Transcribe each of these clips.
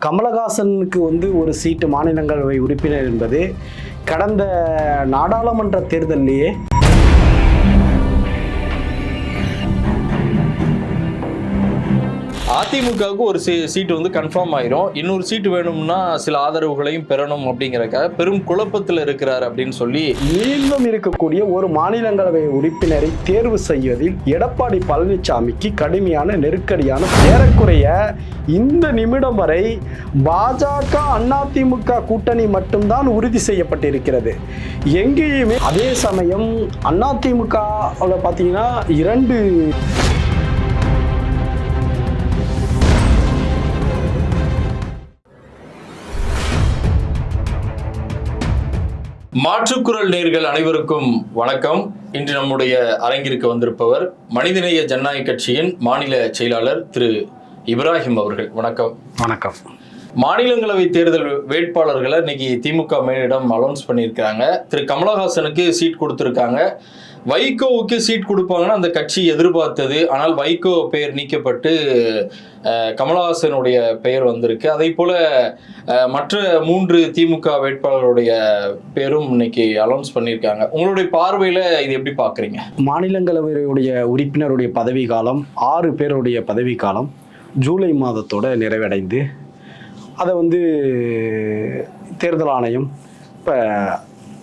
கமலஹாசனுக்கு வந்து ஒரு சீட்டு மாநிலங்களவை உறுப்பினர் என்பது கடந்த நாடாளுமன்ற தேர்தலிலேயே அதிமுகவுக்கு ஒரு சீ சீட்டு வந்து கன்ஃபார்ம் ஆயிரும். இன்னொரு சீட்டு வேணும்னா சில ஆதரவுகளையும் பெறணும் அப்படிங்கறக்காக பெரும் குழப்பத்தில் இருக்கிறார் அப்படின்னு சொல்லி மீண்டும் இருக்கக்கூடிய ஒரு மாநிலங்களவை உறுப்பினரை தேர்வு செய்வதில் எடப்பாடி பழனிசாமிக்கு கடுமையான நெருக்கடியான ஏறக்குறைய இந்த நிமிடம் வரை பாஜக அதிமுக கூட்டணி மட்டும்தான் உறுதி செய்யப்பட்டிருக்கிறது. எங்கேயுமே அதே சமயம் அதிமுக பார்த்தீங்கன்னா இரண்டு மாற்றுக்குரல் நேர்கள் அனைவருக்கும் வணக்கம். இன்று நம்முடைய அரங்கிற்கு வந்திருப்பவர் மனிதநேய ஜனநாயக கட்சியின் மாநில செயலாளர் திரு இப்ராஹிம் அவர்கள். வணக்கம். வணக்கம். மாநிலங்களவை தேர்தல் வேட்பாளர்களை இன்னைக்கு திமுக மேலிடம் அனௌன்ஸ் பண்ணியிருக்காங்க திரு கமலஹாசனுக்கு சீட் கொடுத்துருக்காங்க. வைகோவுக்கு சீட் கொடுப்பாங்கன்னு அந்த கட்சி எதிர்பார்த்தது. ஆனால் வைகோ பெயர் நீக்கப்பட்டு கமலஹாசனுடைய பெயர் வந்திருக்கு. அதே போல மற்ற மூன்று திமுக வேட்பாளருடைய பேரும் இன்னைக்கு அலௌன்ஸ் பண்ணியிருக்காங்க. உங்களுடைய பார்வையில் இது எப்படி பார்க்குறீங்க? மாநிலங்களவையுடைய உறுப்பினருடைய பதவி காலம் ஆறு பேருடைய பதவி காலம் ஜூலை மாதத்தோட நிறைவடைந்து அதை வந்து தேர்தல் ஆணையம் இப்போ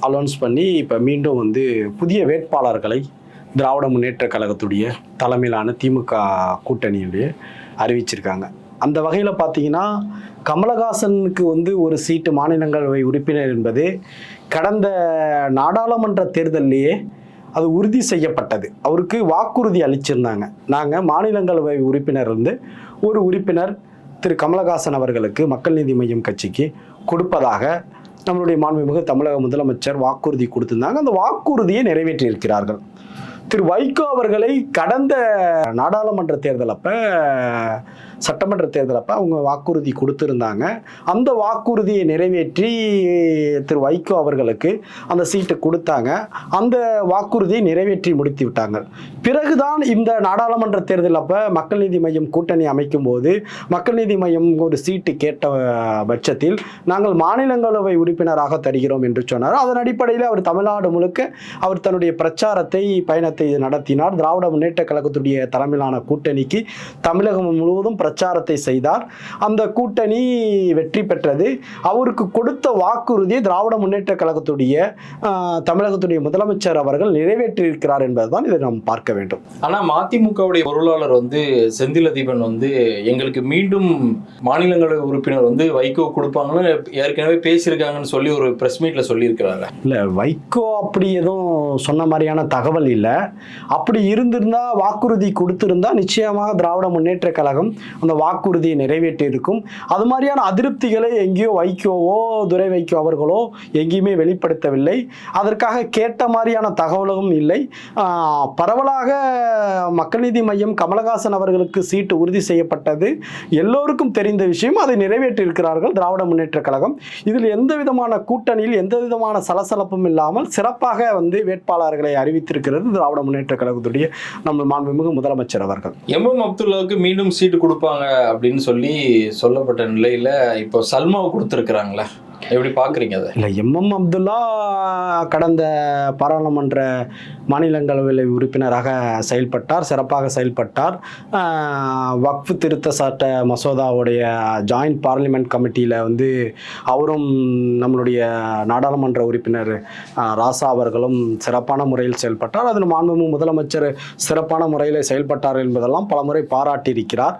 அலௌன்ஸ் பண்ணி இப்போ மீண்டும் வந்து புதிய வேட்பாளர்களை திராவிட முன்னேற்ற கழகத்துடைய தலைமையிலான திமுக கூட்டணியுடைய அறிவிச்சிருக்காங்க. அந்த வகையில் பார்த்தீங்கன்னா கமலஹாசனுக்கு வந்து ஒரு சீட்டு மாநிலங்களவை உறுப்பினர் என்பது கடந்த நாடாளுமன்ற தேர்தலிலேயே அது உறுதி செய்யப்பட்டது. அவருக்கு வாக்குறுதி அளிச்சிருந்தாங்க. நாங்கள் மாநிலங்களவை உறுப்பினர் இருந்து ஒரு உறுப்பினர் திரு கமலஹாசன் அவர்களுக்கு மக்கள் நீதி மையம் கட்சிக்கு கொடுப்பதாக நம்மளுடைய மாண்புமிகு தமிழக முதலமைச்சர் வாக்குறுதி கொடுத்திருந்தாங்க. அந்த வாக்குறுதியை நிறைவேற்றியிருக்கிறார்கள் திரு வைகோ அவர்களை கடந்த நாடாளுமன்ற தேர்தல் அப்ப சட்டமன்ற தேர்தல் அப்போ அவங்க வாக்குறுதி கொடுத்துருந்தாங்க. அந்த வாக்குறுதியை நிறைவேற்றி திரு வைகோ அவர்களுக்கு அந்த சீட்டு கொடுத்தாங்க. அந்த வாக்குறுதியை நிறைவேற்றி முடித்து விட்டாங்க. பிறகுதான் இந்த நாடாளுமன்ற தேர்தல் அப்போ மக்கள் நீதி மையம் கூட்டணி அமைக்கும் போது மக்கள் நீதி மையம் ஒரு சீட்டு கேட்ட பட்சத்தில் நாங்கள் மாநிலங்களவை உறுப்பினராக தருகிறோம் என்று சொன்னார். அதன் அடிப்படையில் அவர் தமிழ்நாடு முழுக்க அவர் தன்னுடைய பிரச்சாரத்தை பயணத்தை நடத்தினார். திராவிட முன்னேற்ற கழகத்துடைய தலைமையிலான கூட்டணிக்கு தமிழகம் முழுவதும் பிரச்சாரத்தை செய்தார். அந்த கூட்டணி வெற்றி பெற்றது. அவருக்கு கொடுத்த வாக்குறுதியை திராவிட முன்னேற்ற கழகத்துடைய தமிழகத்துடைய முதலமைச்சர் அவர்கள் நிறைவேற்றியிருக்கிறார் என்பதுதான் இதை நாம் பார்க்க வேண்டும். ஆனா மதிமுகவுடைய பொருளாளர் வந்து செந்திலதீபன் வந்து எங்களுக்கு மீண்டும் மாநிலங்களவை உறுப்பினர் வந்து வைகோ கொடுப்பாங்கன்னு ஏற்கனவே பேசியிருக்காங்கன்னு சொல்லி ஒரு பிரஸ் மீட்ல சொல்லியிருக்கிறாங்க. இல்லை வைகோ அப்படி எதுவும் சொன்ன மாதிரியான தகவல் இல்லை. அப்படி இருந்திருந்தா வாக்குறுதி கொடுத்திருந்தா நிச்சயமாக திராவிட முன்னேற்ற கழகம் அந்த வாக்குறுதியை நிறைவேற்றி இருக்கும் அது மாதிரியான அதிருப்திகளை எங்கேயோ வைக்கோவோ துரை வைக்கோ அவர்களோ எங்கேயுமே வெளிப்படுத்தவில்லை. அதற்காக கேட்ட மாதிரியான தகவலும் இல்லை. பரவலாக மக்கள் நீதி மையம் கமலஹாசன் அவர்களுக்கு சீட்டு உறுதி செய்யப்பட்டது. எல்லோருக்கும் தெரிந்த விஷயம் அதை நிறைவேற்றியிருக்கிறார்கள் திராவிட முன்னேற்ற கழகம். இதில் எந்த விதமான கூட்டணியில் எந்த விதமான சலசலப்பும் இல்லாமல் சிறப்பாக வந்து வேட்பாளர்களை அறிவித்திருக்கிறது திராவிட முன்னேற்ற கழகத்துடைய நம்ம மாண்புமிகு முதலமைச்சர் அவர்கள். எம் எம் அப்துல்லாவுக்கு மீண்டும் சீட்டு கொடுப்பாங்க அப்படின்னு சொல்லி சொல்லப்பட்ட நிலையில் இப்போ சல்மாவை கொடுத்துருக்குறாங்களே. எப்படி பார்க்குறீங்க அதை? இல்லை எம்எம் அப்துல்லா கடந்த பாராளுமன்ற மாநிலங்களவை உறுப்பினராக செயல்பட்டார் சிறப்பாக செயல்பட்டார். வக்ஃபு திருத்த சட்ட மசோதாவுடைய ஜாயிண்ட் பார்லிமெண்ட் கமிட்டியில் வந்து அவரும் நம்மளுடைய நாடாளுமன்ற உறுப்பினர் ராசா அவர்களும் சிறப்பான முறையில் செயல்பட்டார். அதில் மாண்புமிகு முதலமைச்சர் சிறப்பான முறையில் செயல்பட்டார் என்பதெல்லாம் பலமுறை பாராட்டியிருக்கிறார்.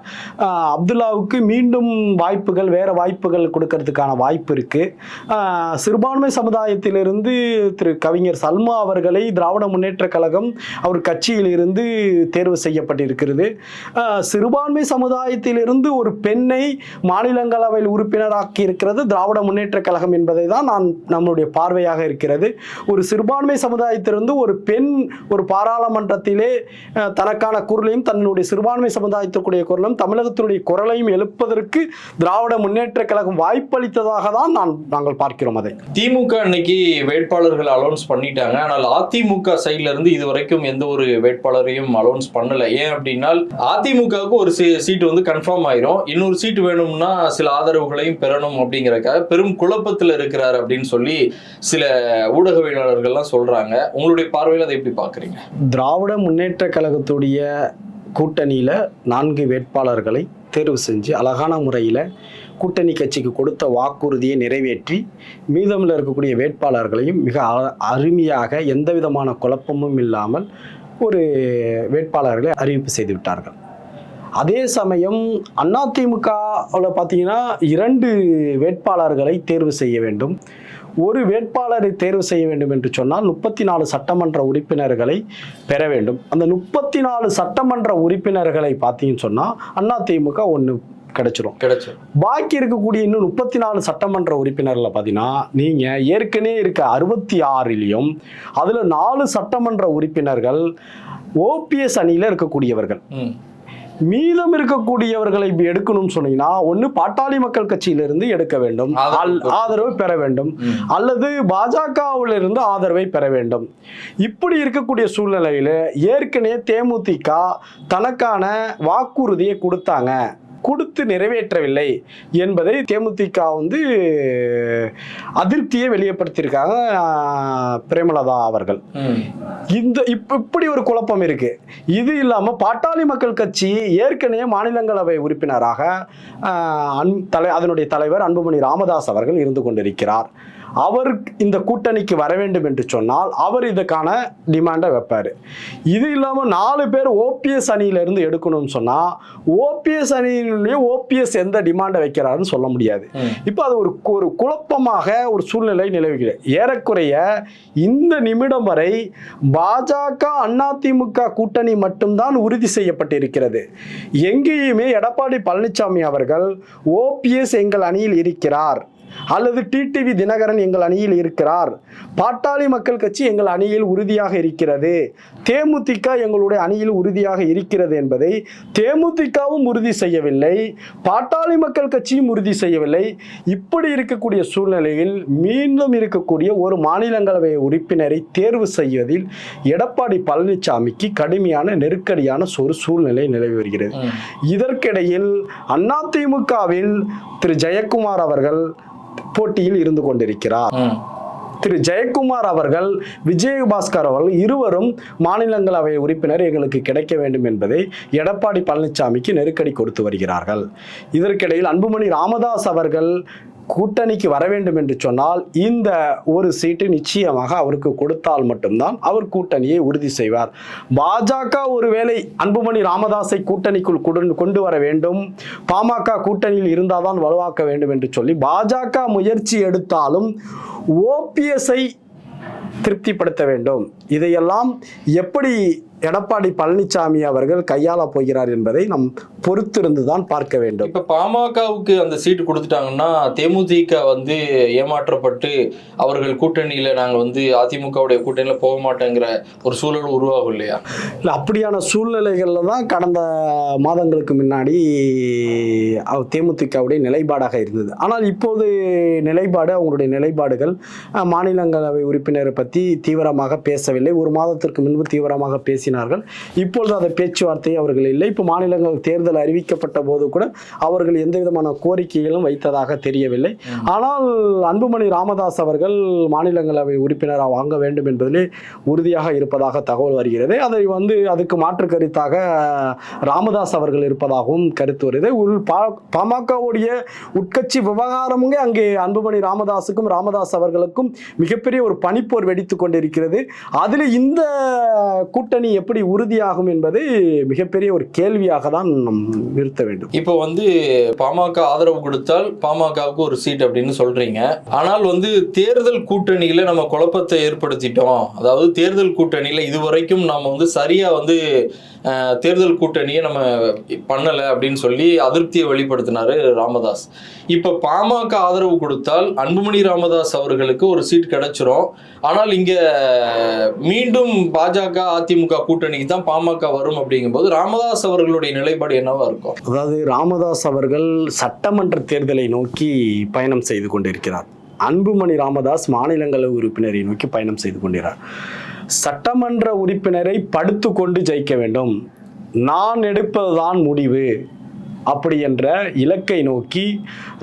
அப்துல்லாவுக்கு மீண்டும் வாய்ப்புகள் வேறு வாய்ப்புகள் கொடுக்கறதுக்கான வாய்ப்பு இருக்குது சிறுபான்மை சமுதாயத்திலிருந்து திரு கவிஞர் சல்மா அவர்களை திராவிட முன்னேற்ற கழகம் அவர் கட்சியிலிருந்து தேர்வு செய்யப்பட்டிருக்கிறது. சிறுபான்மை சமுதாயத்திலிருந்து ஒரு பெண்ணை மாநிலங்களவையில் உறுப்பினராக்கி இருக்கிறது திராவிட முன்னேற்ற கழகம் என்பதை தான் நான் நம்மளுடைய பார்வையாக இருக்கிறது. ஒரு சிறுபான்மை சமுதாயத்திலிருந்து ஒரு பெண் ஒரு பாராளுமன்றத்திலே தனக்கான குரலையும் தன்னுடைய சிறுபான்மை சமுதாயத்துக்குடைய குரலும் தமிழகத்தினுடைய குரலையும் எழுப்பதற்கு திராவிட முன்னேற்ற கழகம் வாய்ப்பளித்ததாக தான் நான் நாங்கள் பார்க்கிறோம் அதை. திமுக இன்னைக்கு வேட்பாளர்கள் அலௌன்ஸ் பண்ணிட்டாங்க. ஆனால் அதிமுக சைட்ல இருந்து இது வரைக்கும் எந்த ஒரு வேட்பாளரையும் அலௌன்ஸ் பண்ணல. ஏன் அப்படின்னா அதிமுகவுக்கு ஒரு சீட் வந்து கன்ஃபார்ம் ஆயிரும். இன்னொரு சீட் வேணும்னா சில ஆதரவுகளையும் பெறணும் அப்படிங்கறக்காக பெரும் குழப்பத்தில் இருக்கிறார் அப்படின்னு சொல்லி சில ஊடகவியலாளர்கள்லாம் சொல்றாங்க. உங்களுடைய பார்வையில் அதை எப்படி பாக்குறீங்க திராவிட முன்னேற்ற கழகத்துடைய கூட்டணியில் நான்கு வேட்பாளர்களை தேர்வு செஞ்சு அழகான முறையில் கூட்டணி கட்சிக்கு கொடுத்த வாக்குறுதியை நிறைவேற்றி மீதமில் இருக்கக்கூடிய வேட்பாளர்களையும் மிக அருமையாக எந்த விதமான குழப்பமும் இல்லாமல் ஒரு வேட்பாளர்களை அறிவிப்பு செய்து விட்டார்கள். அதே சமயம் அதிமுகவில் பார்த்தீங்கன்னா இரண்டு வேட்பாளர்களை தேர்வு செய்ய வேண்டும். ஒரு வேட்பாளரை தேர்வு செய்ய வேண்டும் என்று சொன்னால் முப்பத்தி நாலு சட்டமன்ற உறுப்பினர்களை பெற வேண்டும். அந்த முப்பத்தி நாலு சட்டமன்ற உறுப்பினர்களை பார்த்தீங்கன்னு சொன்னால் அதிமுக ஒன்று கிடைச்சிரும். கிடைச்சு பாக்கி இருக்கக்கூடிய இன்னும் முப்பத்தி நாலு சட்டமன்ற உறுப்பினர்களை பார்த்தீங்கன்னா நீங்கள் ஏற்கனவே இருக்க அறுபத்தி ஆறிலையும் அதில் நாலு சட்டமன்ற உறுப்பினர்கள் ஓபிஎஸ் அணியில் இருக்கக்கூடியவர்கள். மீதம் இருக்கக்கூடியவர்களை இப்ப எடுக்கணும்னு சொன்னீங்கன்னா ஒன்று பாட்டாளி மக்கள் கட்சியிலிருந்து எடுக்க வேண்டும். ஆதரவு பெற வேண்டும். அல்லது பாஜகவிலிருந்து ஆதரவை பெற வேண்டும். இப்படி இருக்கக்கூடிய சூழ்நிலையில ஏற்கனவே தேமுதிக தனக்கான வாக்குறுதியை கொடுத்தாங்க. கொடுத்து நிறைவேற்றவில்லை என்பதை தேமுதிக வந்து அதிருப்தியை வெளியப்படுத்தியிருக்காங்க பிரேமலதா அவர்கள். இந்த இப்ப இப்படி ஒரு குழப்பம் இருக்கு. இது இல்லாம பாட்டாளி மக்கள் கட்சி ஏற்கனவே மாநிலங்களவை உறுப்பினராக அன் தலை அதனுடைய தலைவர் அன்புமணி ராமதாஸ் அவர்கள் இருந்து கொண்டிருக்கிறார். அவர் இந்த கூட்டணிக்கு வர வேண்டும் என்று சொன்னால் அவர் இதுக்கான டிமாண்டை வைப்பார். இது இல்லாமல் நாலு பேர் ஓபிஎஸ் அணியிலிருந்து எடுக்கணும்னு சொன்னால் ஓபிஎஸ் அணியிலேயே ஓபிஎஸ் எந்த டிமாண்டை வைக்கிறாருன்னு சொல்ல முடியாது. இப்போ அது ஒரு ஒரு குழப்பமாக ஒரு சூழ்நிலை நிலவுகிறது. ஏறக்குறைய இந்த நிமிடம் வரை பாஜக அதிமுக கூட்டணி மட்டும்தான் உறுதி செய்யப்பட்டிருக்கிறது. எங்கேயுமே எடப்பாடி பழனிசாமி அவர்கள் ஓபிஎஸ் எங்கள் அணியில் இருக்கிறார். அல்லது டிடிவி தினகரன் எங்கள் அணியில் இருக்கிறார். பாட்டாளி மக்கள் கட்சி எங்கள் அணியில் உறுதியாக இருக்கிறது. தேமுதிக எங்களுடைய அணியில் உறுதியாக இருக்கிறது என்பதை தேமுதிகவும் உறுதி செய்யவில்லை. பாட்டாளி மக்கள் கட்சியும் உறுதி செய்யவில்லை. இப்படி இருக்கக்கூடிய சூழ்நிலையில் மீண்டும் இருக்கக்கூடிய ஒரு மாநிலங்களவை உறுப்பினரை தேர்வு செய்வதில் எடப்பாடி பழனிசாமிக்கு கடுமையான நெருக்கடியான ஒரு சூழ்நிலை நிலவி வருகிறது. இதற்கிடையில் அதிமுகவில் திரு ஜெயக்குமார் அவர்கள் போட்டியில் இருந்து கொண்டிருக்கிறார். திரு. ஜெயக்குமார் அவர்கள் விஜயபாஸ்கர் அவர்கள் இருவரும் மாநிலங்களவை உறுப்பினர் எங்களுக்கு கிடைக்க வேண்டும் என்பதை எடப்பாடி பழனிசாமிக்கு நெருக்கடி கொடுத்து வருகிறார்கள். இதற்கிடையில் அன்புமணி ராமதாஸ் அவர்கள் கூட்டணிக்கு வர வேண்டும் என்று சொன்னால் இந்த ஒரு சீட்டு நிச்சயமாக அவருக்கு கொடுத்தால் மட்டும்தான் அவர் கூட்டணியை உறுதி செய்வார். பாஜக ஒருவேளை அன்புமணி ராமதாஸை கூட்டணிக்குள் கொண்டு- கொண்டு வர வேண்டும். பாமக கூட்டணியில் இருந்தால்தான் வலுவாக்க வேண்டும் என்று சொல்லி பாஜக முயற்சி எடுத்தாலும் ஓபிஎஸ்ஐ திருப்திப்படுத்த வேண்டும். இதையெல்லாம் எப்படி எடப்பாடி பழனிசாமி அவர்கள் கையாள போகிறார் என்பதை நாம் பொறுத்திருந்து தான் பார்க்க வேண்டும். இப்ப பாமகவுக்கு அந்த சீட்டு கொடுத்துட்டாங்கன்னா தேமுதிக வந்து ஏமாற்றப்பட்டு அவர்கள் கூட்டணியில நாங்க வந்து அதிமுகவுடைய கூட்டணியில போக மாட்டேங்கிற ஒரு சூழல் உருவாகும் இல்லையா? இல்லை அப்படியான சூழ்நிலைகளில் தான் கடந்த மாதங்களுக்கு முன்னாடி தேமுதிகவுடைய நிலைப்பாடாக இருந்தது. ஆனால் இப்போது நிலைப்பாடு அவங்களுடைய நிலைப்பாடுகள் மாநிலங்களவை உறுப்பினரை பற்றி தீவிரமாக பேசவில்லை. ஒரு மாதத்திற்கு முன்பு தீவிரமாக பேசினார்கள். இப்பொழுது அந்த பேச்சுவார்த்தை அவர்கள் இல்லை. இப்போ மாநிலங்கள் தேர்தல் அறிவிக்கப்பட்ட போது கூட அவர்கள் எந்த விதமான கோரிக்கைகளும் வைத்ததாக தெரியவில்லை. ஆனால் அன்புமணி ராமதாஸ் அவர்கள் மாநிலங்களவை உறுப்பினராக வாங்க வேண்டும் என்பதிலே உறுதியாக இருப்பதாக தகவல் வருகிறது. அதை வந்து அதுக்கு மாற்று கருத்தாக ராமதாஸ் அவர்கள் இருப்பதாகவும் கருத்து வருது. உள் பா பாமகவுடைய உட்கட்சி விவகாரமுங்க அங்கே அன்புமணி ராமதாஸுக்கும் ராமதாஸ் அவர்களுக்கும் மிகப்பெரிய ஒரு பனிப்போர் வெடித்து கொண்டிருக்கிறது. அதில் இந்த கூட்டணி எப்படி உறுதியாகும் என்பது மிகப்பெரிய ஒரு கேள்வியாக தான் நம் நிறுத்த வேண்டும். இப்போ வந்து பாமக ஆதரவு கொடுத்தால் பாமகவுக்கு ஒரு சீட் அப்படின்னு சொல்றீங்க. ஆனால் வந்து தேர்தல் கூட்டணியில நம்ம குழப்பத்தை ஏற்படுத்திட்டோம். அதாவது தேர்தல் கூட்டணியில இதுவரைக்கும் நாம வந்து சரியா வந்து தேர்தல் கூட்டணியை நம்ம பண்ணலை அப்படின்னு சொல்லி அதிருப்தியை வெளிப்படுத்தினாரு ராமதாஸ். இப்போ பாமக ஆதரவு கொடுத்தால் அன்புமணி ராமதாஸ் அவர்களுக்கு ஒரு சீட் கிடைச்சிரும். ஆனால் இங்கே மீண்டும் பாஜக அதிமுக கூட்டணிக்கு தான் பாமக வரும் அப்படிங்கும்போது ராமதாஸ் அவர்களுடைய நிலைப்பாடு என்னவா இருக்கும்? அதாவது ராமதாஸ் அவர்கள் சட்டமன்ற தேர்தலை நோக்கி பயணம் செய்து கொண்டிருக்கிறார். அன்புமணி ராமதாஸ் மாநிலங்களவை உறுப்பினரை நோக்கி பயணம் செய்து கொண்டிருக்கார் சட்டமன்ற உறுப்பினரை படுத்து கொண்டு ஜெயிக்க வேண்டும். நான் எடுப்பதுதான் முடிவு. அப்படி என்ற இலக்கை நோக்கி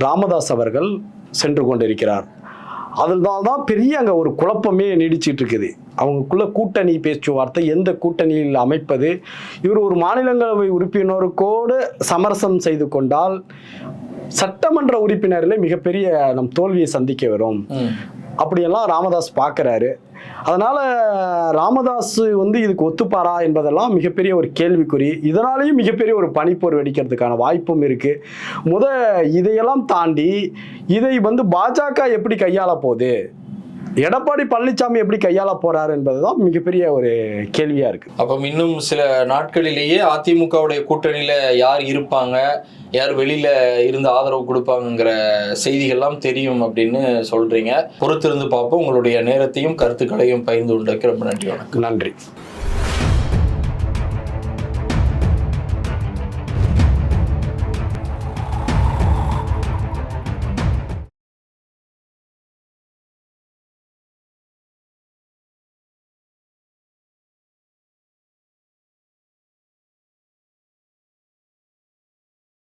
ராமதாஸ் அவர்கள் சென்று கொண்டிருக்கிறார். அதனால தான் பெரிய அங்கே ஒரு குழப்பமே நீடிச்சிட்டு இருக்குது. அவங்களுக்குள்ள கூட்டணி பேச்சுவார்த்தை எந்த கூட்டணியில் அமைப்பது? இவர் ஒரு மாநிலங்களவை உறுப்பினருக்கோடு சமரசம் செய்து கொண்டால் சட்டமன்ற உறுப்பினரில் மிகப்பெரிய நம் தோல்வியை சந்திக்க வரும். அப்படியெல்லாம் ராமதாஸ் பார்க்குறாரு. அதனால ராமதாஸ் வந்து இதுக்கு ஒத்துப்பாரா என்பதெல்லாம் மிகப்பெரிய ஒரு கேள்விக்குறி. இதனாலேயும் மிகப்பெரிய ஒரு பனிப்போர் வெடிக்கிறதுக்கான வாய்ப்பும் இருக்கு. முத இதையெல்லாம் தாண்டி இதை வந்து பாஜக எப்படி கையாள போகுது? எடப்பாடி பழனிசாமி எப்படி கையாள போறாரு என்பதுதான் மிகப்பெரிய ஒரு கேள்வியா இருக்கு. அப்ப இன்னும் சில நாட்களிலேயே அதிமுகவுடைய கூட்டணியில யார் இருப்பாங்க? யார் வெளியில இருந்து ஆதரவு கொடுப்பாங்கிற செய்திகள்லாம் தெரியும் அப்படின்னு சொல்றீங்க. பொறுத்திருந்து பார்ப்போம். உங்களுடைய நேரத்தையும் கருத்துக்களையும் பகிர்ந்து கொண்டதுக்கு ரொம்ப நன்றி வணக்கம். நன்றி.